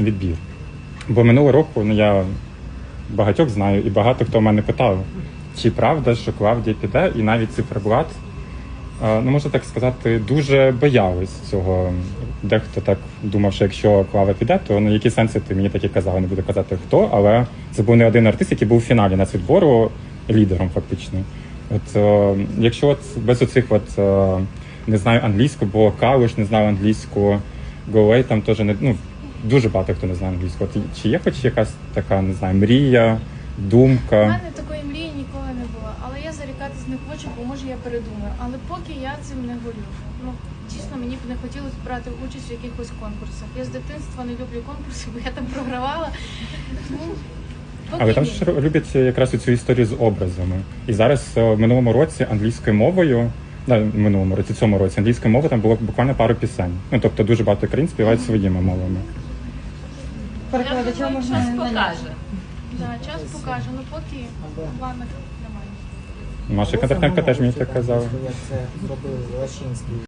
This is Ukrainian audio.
відбір. Бо минулого року ну, я багатьох знаю, і багато хто в мене питав, чи правда, що Клавдія піде, і навіть циферблат, е, ну можна так сказати, дуже боялись цього. Дехто так думав, що якщо Клава піде, то ну які сенси ти мені такі казали, не буду казати хто, але це був не один артист, який був в фіналі нацвідбору лідером, фактично. От е, якщо от без оцих от е, не знаю англійську, бо Калуш не знав англійську, Голей там теж не ну дуже багато хто не знає англійську. От чи є хоч якась така, не знаю, мрія, У думка? мене такої мрії ніколи не було, але я зарікатись не хочу, бо може я передумаю. Але поки я цим не горю. Ну дійсно мені б не хотілося брати участь в якихось конкурсах. Я з дитинства не люблю конкурси, бо я там програвала. Тому поки Але там ні. ж люблять якраз цю історію з образами. І зараз е, в минулому році англійською мовою, да, в минулому році, цьому році англійською мовою там було буквально пару пісень. Ну тобто дуже багато країн співають своїми мовами. Перекладача можна час покаже. Да, час покаже, ну поки планах немає. Маша Кондратенко теж мені так казала. Як це зробив Лащинський.